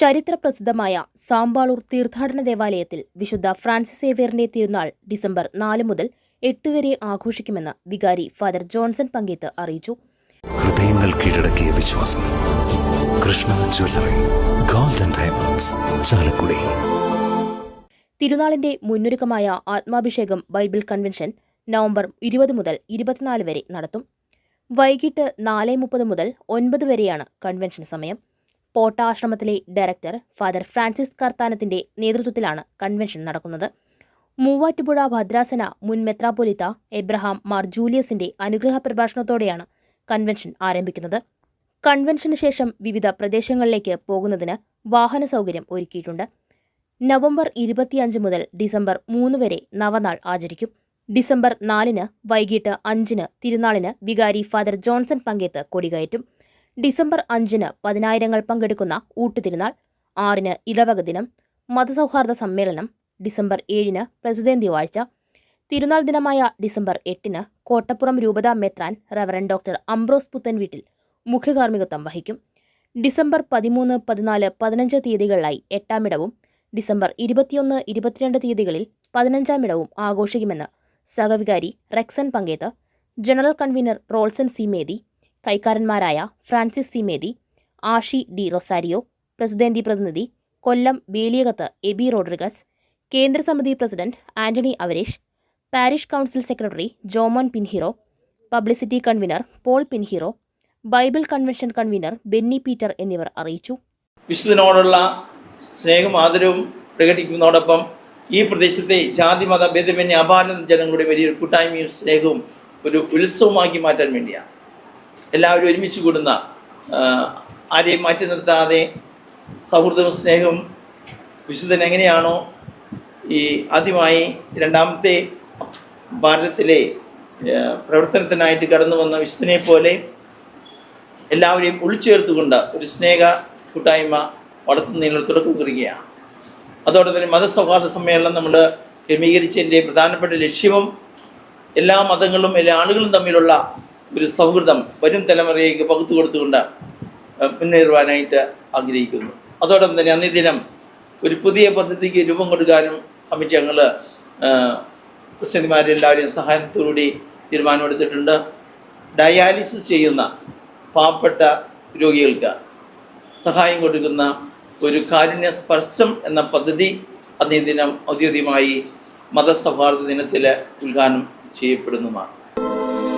ചരിത്രപ്രസിദ്ധമായ സാമ്പാളൂർ തീർത്ഥാടന ദേവാലയത്തിൽ വിശുദ്ധ ഫ്രാൻസിസ് സേവിയറിന്റെ തിരുനാൾ ഡിസംബർ നാല് മുതൽ എട്ട് വരെ ആഘോഷിക്കുമെന്ന് വികാരി ഫാദർ ജോൺസൺ പങ്കേത്ത് അറിയിച്ചു. ഹൃദയങ്ങൾ കീഴടക്കിയ വിശ്വാസം. Krishna jewellery golden diamonds Chalakudy. തിരുനാളിന്റെ മുന്നൊരുക്കമായ ആത്മാഭിഷേകം ബൈബിൾ കൺവെൻഷൻ നവംബർ ഇരുപത് മുതൽ ഇരുപത്തിനാല് വരെ നടത്തും. വൈകിട്ട് നാല് മുപ്പത് മുതൽ ഒൻപത് വരെയാണ് കൺവെൻഷൻ സമയം. പോട്ട ആശ്രമത്തിലെ ഡയറക്ടർ ഫാദർ ഫ്രാൻസിസ് കർത്താനത്തിന്റെ നേതൃത്വത്തിലാണ് കൺവെൻഷൻ നടക്കുന്നത്. മൂവാറ്റുപുഴ ഭദ്രാസന മുൻ മെത്രാപൊലിത്ത എബ്രഹാം മാർ ജൂലിയസിന്റെ അനുഗ്രഹ പ്രഭാഷണത്തോടെയാണ് കൺവെൻഷൻ ആരംഭിക്കുന്നത്. കൺവെൻഷന് ശേഷം വിവിധ പ്രദേശങ്ങളിലേക്ക് പോകുന്നതിന് വാഹന സൗകര്യം ഒരുക്കിയിട്ടുണ്ട്. നവംബർ ഇരുപത്തിയഞ്ച് മുതൽ ഡിസംബർ മൂന്ന് വരെ നവനാൾ ആചരിക്കും. ഡിസംബർ നാലിന് വൈകിട്ട് അഞ്ചിന് തിരുനാളിന് വികാരി ഫാദർ ജോൺസൺ പങ്കേത്ത് കൊടികയറ്റും. ഡിസംബർ അഞ്ചിന് പതിനായിരങ്ങൾ പങ്കെടുക്കുന്ന ഊട്ടുതിരുനാൾ ആറിന് ഇടവക ദിനം മതസൗഹാർദ്ദ സമ്മേളനം ഡിസംബർ ഏഴിന് പ്രസിദ്ധേന്ത്യ വാഴ്ച തിരുനാൾ ദിനമായ ഡിസംബർ എട്ടിന് കോട്ടപ്പുറം രൂപതാ മെത്രാൻ റവറൻ ഡോക്ടർ അംബ്രോസ് പുത്തൻ വീട്ടിൽ മുഖ്യകാർമ്മികത്വം വഹിക്കും. ഡിസംബർ പതിമൂന്ന് പതിനാല് പതിനഞ്ച് തീയതികളിലായി എട്ടാമിടവും ഡിസംബർ ഇരുപത്തിയൊന്ന് ഇരുപത്തിരണ്ട് തീയതികളിൽ പതിനഞ്ചാം ഇടവും ആഘോഷിക്കുമെന്ന് സഹവികാരി Rexon Panketh general convener Rolson C Medi കൈക്കാരന്മാരായ Francis C. Medi Ashi D. Rosario പ്രസിഡന്റി പ്രതിനിധി Kollam Beliyakath Aby Rodriguez കേന്ദ്രസമിതി president Antony Avaresh parish council secretary Jomon Pinheiro publicity convener Paul Pinheiro Bible convention convener Benny Peter എന്നിവർ അറിയിച്ചു. വിശുദ്ധനോടുള്ള സ്നേഹം ആദരവും പ്രകടിപ്പിക്കുന്നതോടൊപ്പം ഈ പ്രദേശത്തെ ജാതി മത ഭേദമന്യ അപാലന ജനങ്ങളുടെ വലിയൊരു കൂട്ടായ്മയും സ്നേഹവും ഒരു ഉത്സവമാക്കി മാറ്റാൻ വേണ്ടിയാണ്. എല്ലാവരും ഒരുമിച്ച് കൂടുന്ന ആരെയും മാറ്റി നിർത്താതെ സൗഹൃദവും സ്നേഹവും വിശുദ്ധൻ എങ്ങനെയാണോ ഈ ആദ്യമായി രണ്ടാമത്തെ ഭാരതത്തിലെ പ്രവർത്തനത്തിനായിട്ട് കടന്നു വന്ന വിശുദ്ധനെ പോലെ എല്ലാവരെയും ഒളിച്ചേർത്തുകൊണ്ട് ഒരു സ്നേഹ കൂട്ടായ്മ വളർത്തുന്നതിനുള്ള തുടക്കം കുറിക്കുകയാണ്. അതോടെ തന്നെ മതസൗഹാർദ്ദ സമ്മേളനം നമ്മൾ ക്രമീകരിച്ചതിന്റെ പ്രധാനപ്പെട്ട ലക്ഷ്യവും എല്ലാ മതങ്ങളും എല്ലാ ആളുകളും തമ്മിലുള്ള ഒരു സൗഹൃദം വരും തലമുറയിലേക്ക് പകുത്തു കൊടുത്തുകൊണ്ട് മുന്നേറുവാനായിട്ട് ആഗ്രഹിക്കുന്നു. അതോടൊപ്പം തന്നെ അന്നേ ദിനം ഒരു പുതിയ പദ്ധതിക്ക് രൂപം കൊടുക്കാനും കമ്മിറ്റി ഞങ്ങൾ പ്രസിഡന്റുമാരെല്ലാവരെയും സഹായത്തോടുകൂടി തീരുമാനമെടുത്തിട്ടുണ്ട് ഡയാലിസിസ് ചെയ്യുന്ന പാവപ്പെട്ട രോഗികൾക്ക് സഹായം കൊടുക്കുന്ന ഒരു കാരുണ്യ സ്പർശം എന്ന പദ്ധതി അന്നേ ദിനം ഔദ്യോഗികമായി മതസൗഹാർദ്ദ ദിനത്തിൽ ഉദ്ഘാടനം ചെയ്യപ്പെടുന്നതുമാണ്